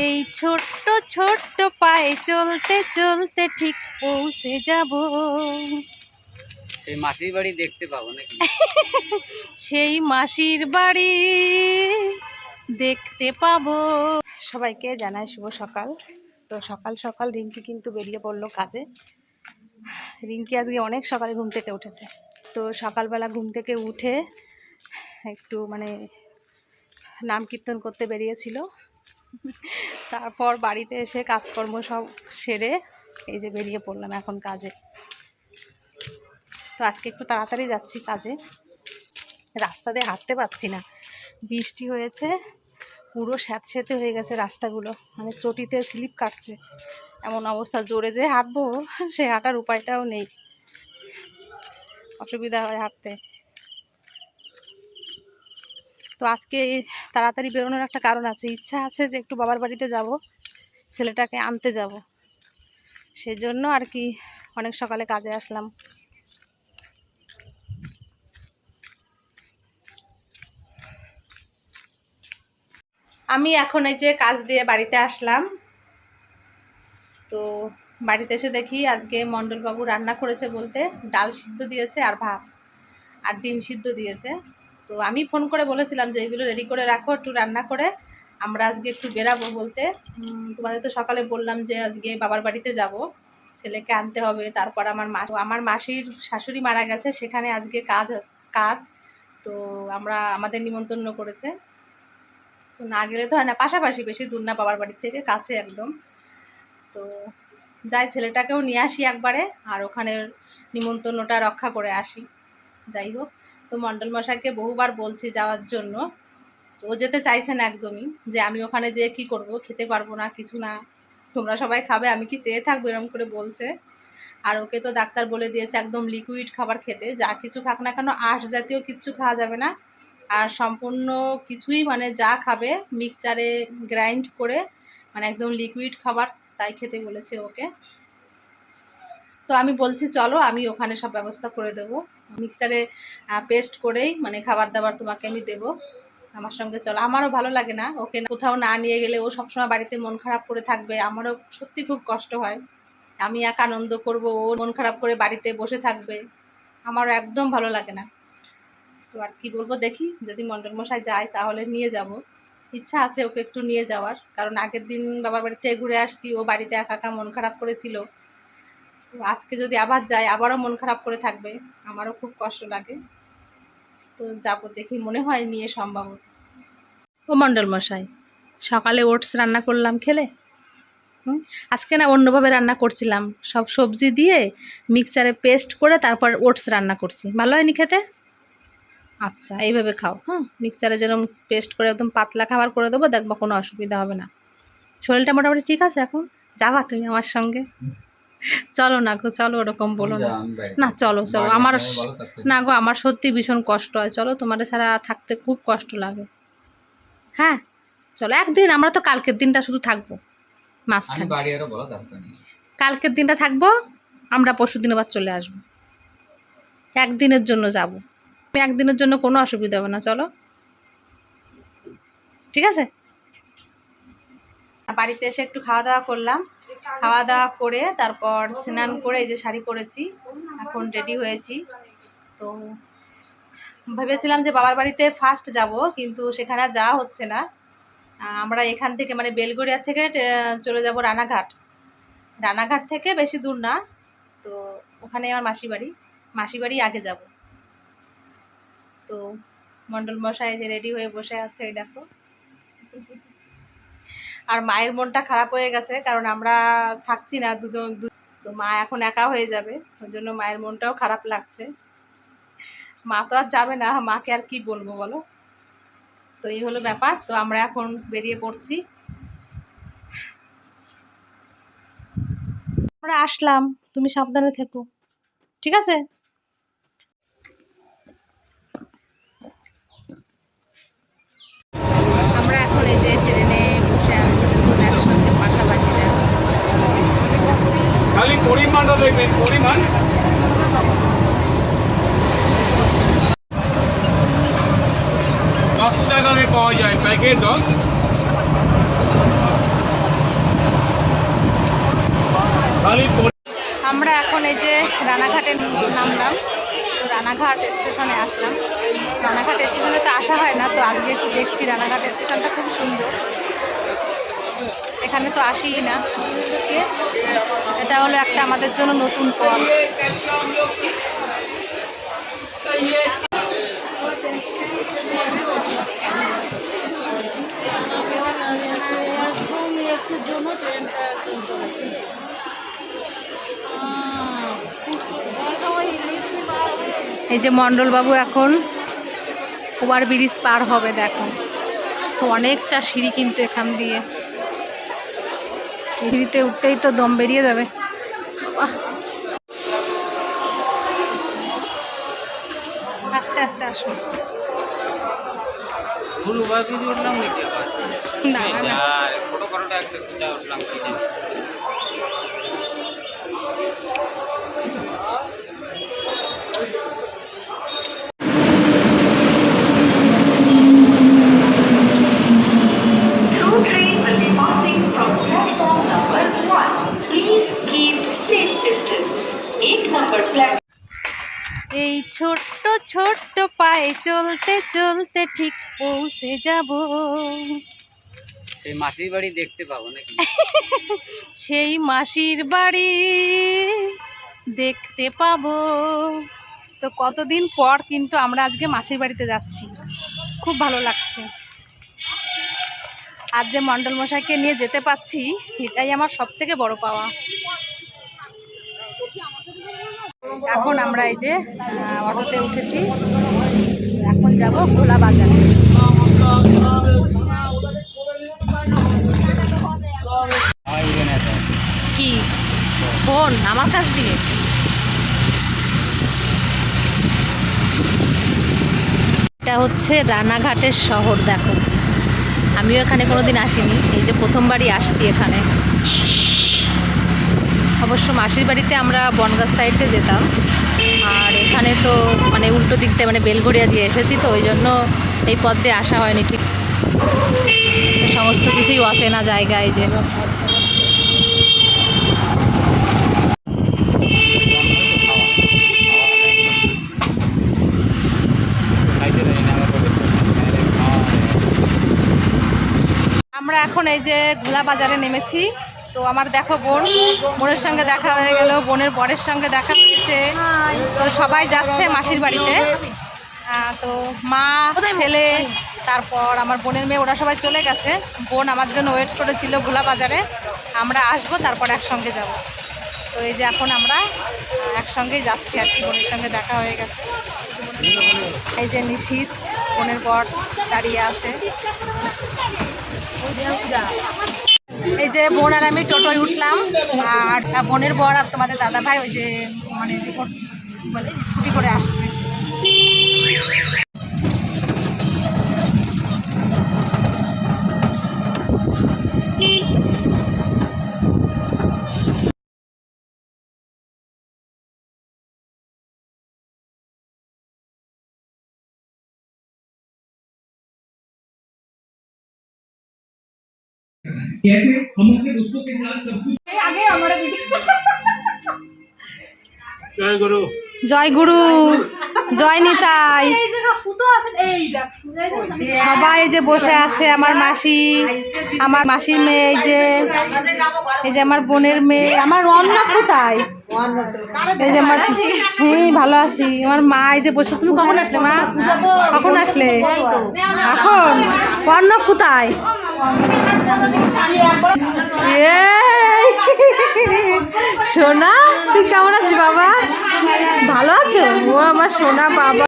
এই ছোট্ট ছোট্ট পায়ে চলতে চলতে ঠিক পৌঁছে যাব। সেই মাটির বাড়ি দেখতে পাবো নাকি? সেই মাসির বাড়ি দেখতে পাবো। সবাইকে জানাই শুভ সকাল। তো সকাল সকাল রিঙ্কি কিন্তু বেরিয়ে পড়ল কাজে। রিঙ্কি আজকে অনেক সকালে ঘুম থেকে উঠেছে। তো সকালবেলা ঘুম থেকে উঠে একটু মানে নাম কীর্তন করতে বেরিয়েছিল। তারপর বাড়িতে এসে কাজকর্ম সব সেরে এই যে বেরিয়ে পড়লাম এখন কাজে। তো আজকে একটু তাড়াতাড়ি যাচ্ছি কাজে। রাস্তা দিয়ে হাঁটতে পারছি না। বৃষ্টি হয়েছে, পুরো স্যাঁতস্যাঁতে হয়ে গেছে রাস্তাগুলো। মানে চটিতে স্লিপ কাটছে। এমন অবস্থা, জোরে যে হাঁটবো, সে হাঁটার উপায়টাও নেই। অসুবিধা হয় হাঁটতে। তো আজকে তাড়াতাড়ি বেরোনোর একটা কারণ আছে। ইচ্ছা আছে যে একটু বাবার বাড়িতে যাব, ছেলেটাকে আনতে যাব। সেজন্য আর কি অনেক সকালে কাজে আসলাম। আমি এখন এই যে কাজ দিয়ে বাড়িতে আসলাম। তো বাড়িতে এসে দেখি আজকে মণ্ডলবাবু রান্না করেছে বলতে ডাল সিদ্ধ দিয়েছে আর ভাত, আর ডিম সিদ্ধ দিয়েছে। তো আমি ফোন করে বলেছিলাম যে এগুলো রেডি করে রাখো, একটু রান্না করে। আমরা আজকে একটু বেরাবো বলতে। তোমাদের তো সকালে বললাম যে আজকে বাবার বাড়িতে যাব। ছেলেকে আনতে হবে, তারপর আমার মা আমার মাসির শাশুড়ি মারা গেছে, সেখানে আজকে কাজ কাজ। তো আমরা আমাদের নিমন্ত্রণ করেছে। তো না গেলে তো হয় না, পাশাপাশি বেশি দূর না বাবার বাড়ির থেকে, কাছে একদম। তো যাই, ছেলেটাকেও নিয়ে আসি একবারে, আর ওখানে নিমন্ত্রণটা রক্ষা করে আসি। যাই হোক। তো মণ্ডল মশাইকে বহুবার বলছি যাওয়ার জন্য। তো ও যেতে চাইছে না একদমই, যে আমি ওখানে যেয়ে কি করব, খেতে পারব না, কিছু না। তোমরা সবাই খাবে, আমি কি চেয়ে থাকব এরকম করে বলছে। আর ওকে তো ডাক্তার বলে দিয়েছে একদম লিকুইড খাবার খেতে, যা কিছু খাক না কেন, আঁশ জাতীয় কিচ্ছু খাওয়া যাবে না। আর সম্পূর্ণ কিছুই মানে যা খাবে মিক্সচারে গ্রাইন্ড করে মানে একদম লিকুইড খাবার, তাই খেতে বলেছে ওকে। তো আমি বলছি, চলো, আমি ওখানে সব ব্যবস্থা করে দেবো। মিক্সচারে পেস্ট করেই মানে খাবার দাবার তোমাকে আমি দেবো। আমার সঙ্গে চলো। আমারও ভালো লাগে না ওকে কোথাও না নিয়ে গেলে ও সবসময় বাড়িতে মন খারাপ করে থাকবে। আমারও সত্যি খুব কষ্ট হয়। আমি এক আনন্দ করব, ও মন খারাপ করে বাড়িতে বসে থাকবে। আমারও একদম ভালো লাগে না। তো আর কি বলব দেখি, যদি মণ্ডল মশাই যায় তাহলে নিয়ে যাব। ইচ্ছা আছে ওকে একটু নিয়ে যাওয়ার, কারণ আগের দিন বাবার বাড়িতে ঘুরে আসছি, ও বাড়িতে একা একা মন খারাপ করেছিল। তো আজকে যদি আবার যাই, আবারও মন খারাপ করে থাকবে। আমারও খুব কষ্ট লাগে। তো যাব দেখি, মনে হয় নিয়ে সম্ভব। ও মণ্ডল মশাই, সকালে ওটস রান্না করলাম খেলে? আজকে না অন্যভাবে রান্না করছিলাম। সব সবজি দিয়ে মিক্সারে পেস্ট করে তারপর ওটস রান্না করছি। ভালো হয়নি খেতে? আচ্ছা এইভাবে খাও। হ্যাঁ মিক্সারে যেরকম পেস্ট করে একদম পাতলা খাবার করে দেবো, দেখব কোনো অসুবিধা হবে না। শরীরটা মোটামুটি ঠিক আছে এখন? যাবা তুমি আমার সঙ্গে? চলো না গো চলো ওরকম বলো না। না চলো চলো আমার না গো আমার সত্যি ভীষণ কষ্ট হয়। চলো তোমার ছাড়া থাকতে খুব কষ্ট লাগে। হ্যাঁ চলো একদিন আমরা তো কালকের দিনটা শুধু থাকব। মাঝখানে। কালকের দিনটা থাকব আমরা পরশু দিন আবার চলে আসব। একদিনের জন্য যাব। একদিনের জন্য কোনো অসুবিধা হবে না চলো। ঠিক আছে? বাড়িতে এসে একটু খাওয়া দাওয়া করলাম। খাওয়া দাওয়া করে, তারপর স্নান করে এই যে শাড়ি পরেছি, এখন রেডি হয়েছি। তো ভেবেছিলাম যে বাবার বাড়িতে ফার্স্ট যাব, কিন্তু সেখানে যাওয়া হচ্ছে না। আমরা এখান থেকে মানে বেলগড়িয়া থেকে চলে যাব রানাঘাট। রানাঘাট থেকে বেশি দূর না, তো ওখানে আমার মাসি বাড়ি। মাসি বাড়ি আগে যাব। তো মণ্ডল মশাই যে রেডি হয়ে বসে আছে, এই দেখো। আর মায়ের মনটা খারাপ হয়ে গেছে, কারণ আমরা থাকছি না, দুজন তো মা এখন একা হয়ে যাবে, ওই জন্য মায়ের মনটাও খারাপ লাগছে। মা তো আর যাবে না, মাকে আর কি বলব বলো? তো এই হলো ব্যাপার, তো আমরা এখন বেরিয়ে পড়ছি। আমরা আসলাম, তুমি সাবধানে থেকো, ঠিক আছে? আমরা এখন এই যে এর পরিমাণ। দশ পাওয়া যায় প্যাকেট দশ। আমরা এখন এই যে রানাঘাটে নামলাম রানাঘাট স্টেশনে আসলাম। রানাঘাট স্টেশনে তো আসা হয় না, তো আজকে একটু দেখছি রানাঘাট স্টেশনটা খুব সুন্দর। এখানে তো আসিই না। এটা হলো একটা আমাদের জন্য নতুন পথ এই যে মণ্ডলবাবু এখন ওভার ব্রিজ পার হবে, দেখো। তো অনেকটা সিঁড়ি কিন্তু এখান দিয়ে। সিঁড়িতে উঠতেই তো দম বেরিয়ে যাবে। আস্তে আস্তে আবার? না না। আর একটা উঠলাম। ছোট্ট পায়ে চলতে চলতে ঠিক পৌঁছে যাব। সেই মাসির বাড়ি দেখতে পাবো নাকি? সেই মাসির বাড়ি দেখতে পাবো। তো কতদিন পর কিন্তু আমরা আজকে মাসির বাড়িতে যাচ্ছি। খুব ভালো লাগছে। আর যে মণ্ডল মশাইকে নিয়ে যেতে পাচ্ছি এটাই আমার সব থেকে বড় পাওয়া। এখন আমরা এই যে অটোতে উঠেছি। এখন যাব ভোলা বাজারে। কি? ফোন আমার কাছ দিয়ে? এটা হচ্ছে রানাঘাটের শহর, দেখো। আমিও এখানে কোনোদিন আসিনি। এই যে প্রথমবারই আসছি এখানে। অবশ্য মাসির বাড়িতে আমরা বনগাঁ সাইডে যেতাম। আর এখানে তো মানে উল্টো দিক মানে বেলগড়িয়া দিয়ে এসেছি তো, ওই জন্য এই পথ আসা হয়নি ঠিক। সমস্ত কিছুই অচেনা জায়গায় যে। আমরা এখন এই যে ঘোলা বাজারে নেমেছি। তো আমার দেখো বোন, বোনের সঙ্গে দেখা হয়ে গেল, বোনের বরের সঙ্গে দেখা হয়েছে। তো সবাই যাচ্ছে মাসির বাড়িতে। তো মা, ছেলে, তারপর আমার বোনের মেয়ে, ওরা সবাই চলে গেছে। বোন আমার জন্য ওয়েট করেছিল ভোলা বাজারে আমরা আসব, তারপর একসঙ্গে যাব। তো এই যে এখন আমরা একসঙ্গেই যাচ্ছি আর কি, বোনের সঙ্গে দেখা হয়ে গেছে। এই যে নিশীত, বোনের বর দাঁড়িয়ে আছে। যে বোন আর আমি টোটোয় উঠলাম, আর বোনের বর আর তোমাদের দাদা ভাই ওই যে মানে বলে, স্কুটি করে আসছে। कैसे हम अपने दोस्तों के साथ सब कुछ जय गुरु জয় গুরু জয় নিতাই সবাই এই যে বসে আছে আমার মাসি আমার মাসির মেয়ে এই যে এই যে আমার বোনের মেয়ে আমার অন্য কোথায় এই যে আমার হ্যাঁ ভালো আছি। আমার মা এই যে বসে তুমি কখন আসলে মা? কখন আসলে? এখন? অন্য কোথায়? সোনা তুই কেমন আছিস বাবা? ভালো আছো? ও আমার সোনা বাবা।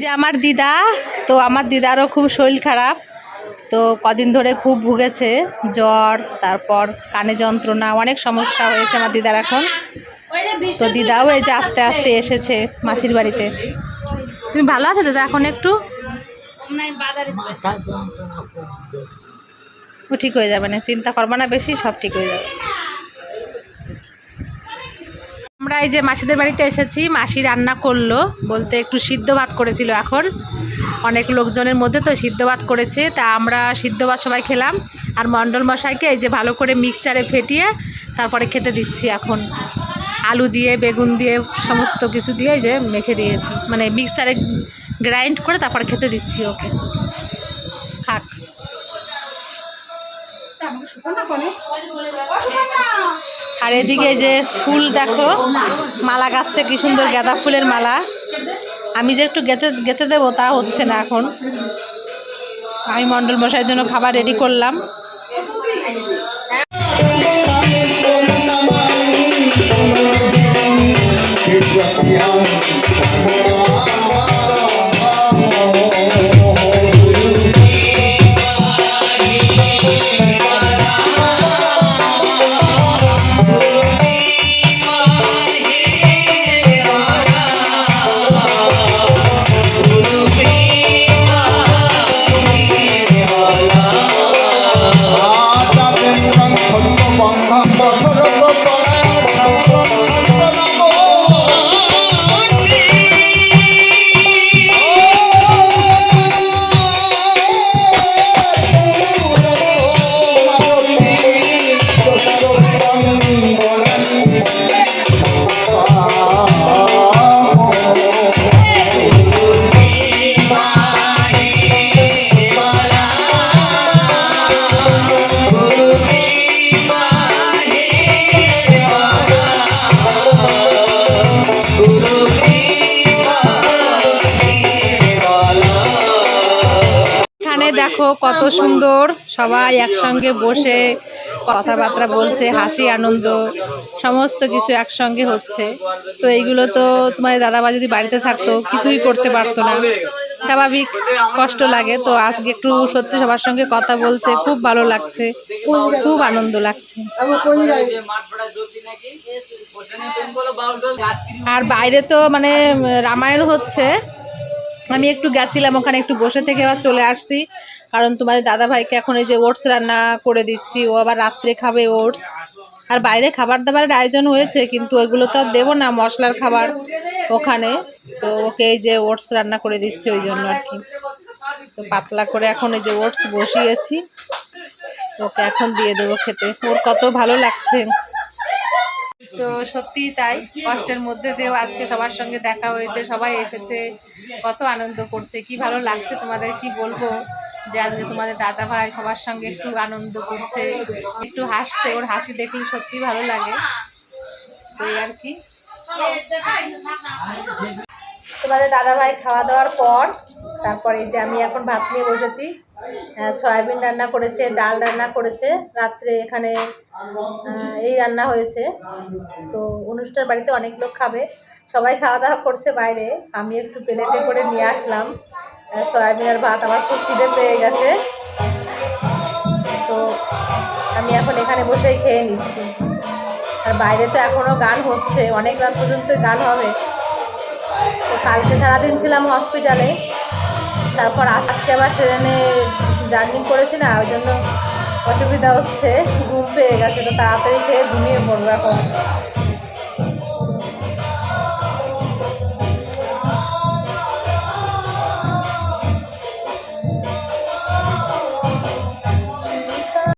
যে আমার দিদা, তো আমার দিদারও খুব শরীর খারাপ, তো কদিন ধরে খুব ভুগেছে, জ্বর, তারপর কানে যন্ত্রণা, অনেক সমস্যা হয়েছে আমার দিদার এখন। তো দিদাও এই যে আস্তে আস্তে এসেছে মাসির বাড়িতে। তুমি ভালো আছো দাদা এখন একটু? ও ঠিক হয়ে যাবে না, চিন্তা করবে না, বেশি সব ঠিক হয়ে যাবে। আমরা এই যে মাসিদের বাড়িতে এসেছি, মাসি রান্না করল, বলতে একটু সিদ্ধ ভাত করেছিল এখন। অনেক লোকজনের মধ্যে তো সিদ্ধ ভাত করেছে, তা আমরা সিদ্ধ ভাত সবাই খেলাম। আর মণ্ডল মশাইকে এই যে ভালো করে মিক্সচারে ফেটিয়ে তারপরে খেতে দিচ্ছি এখন। আলু দিয়ে, বেগুন দিয়ে, সমস্ত কিছু দিয়ে যে মেখে দিয়েছি। মানে মিক্সচারে গ্রাইন্ড করে তারপরে খেতে দিচ্ছি ওকে। খাক। আর এদিকে যে ফুল দেখো, মালা গাচ্ছে, কি সুন্দর গাঁদা ফুলের মালা। আমি যে একটু গেঁথে গেঁথে দেবো, তা হচ্ছে না এখন। আমি মণ্ডল মশাইয়ের জন্য খাবার রেডি করলাম। এখানে দেখো কত সুন্দর সবাই একসঙ্গে বসে কথাবার্তা বলছে হাসি আনন্দ সমস্ত কিছু একসঙ্গে হচ্ছে। তো এইগুলো তো তোমার দাদাবা যদি বাড়িতে থাকতো কিছুই করতে পারতো না। স্বাভাবিক কষ্ট লাগে। তো আজকে একটু সত্যি সবার সঙ্গে কথা বলছে খুব ভালো লাগছে খুব আনন্দ লাগছে। আর বাইরে তো মানে রামায়ণ হচ্ছে। আমি একটু গেছিলাম, ওখানে একটু বসে থেকে আবার চলে আসছি। কারণ তোমাদের দাদা ভাইকে এখন এই যে ওটস রান্না করে দিচ্ছি, ও আবার রাত্রে খাবে ওটস। আর বাইরে খাবার দাবারের আয়োজন হয়েছে, কিন্তু ওইগুলো তো আর দেবো না, মশলার খাবার ওখানে। তো ওকে এই যে ওটস রান্না করে দিচ্ছি ওই জন্য আর কি। তো পাতলা করে এখন এই যে ওটস বসিয়েছি, ওকে এখন দিয়ে দেবো খেতে। ওর কত ভালো লাগছে। তো সত্যি তাই, কষ্টের মধ্যে দিয়েও আজকে সবার সঙ্গে দেখা হয়েছে, সবাই এসেছে। কত আনন্দ করছে, কি ভালো লাগছে তোমাদের, কি বলব? যে আজকে তোমাদের দাদা ভাই সবার সঙ্গে একটু আনন্দ করছে, একটু হাসছে, ওর হাসি দেখলে সত্যি ভালো লাগে। তো আর কি। তোমাদের দাদা ভাই খাওয়া দাওয়ার পর, তারপরে যে আমি এখন ভাত নিয়ে বসেছি সয়াবিন রান্না করেছে ডাল রান্না করেছে। রাত্রে এখানে এই রান্না হয়েছে। তো অনুষ্ঠান বাড়িতে অনেক লোক খাবে। সবাই খাওয়া দাওয়া করছে বাইরে। আমি একটু প্লেটে করে নিয়ে আসলাম। আহ, সয়াবিন আর ভাত আমার খুব খিদে পেয়ে গেছে। তো আমি এখন এখানে বসেই খেয়ে নিচ্ছি। আর বাইরে তো এখনও গান হচ্ছে। অনেক রাত পর্যন্ত গান হবে। তো কালকে সারাদিন ছিলাম হসপিটালে। তারপর আজকে আবার ট্রেনে জার্নি করেছি না, ওই জন্য অসুবিধা হচ্ছে, ঘুম পেয়ে গেছে, তো তাড়াতাড়ি খেয়ে ঘুমিয়ে পড়ব এখন।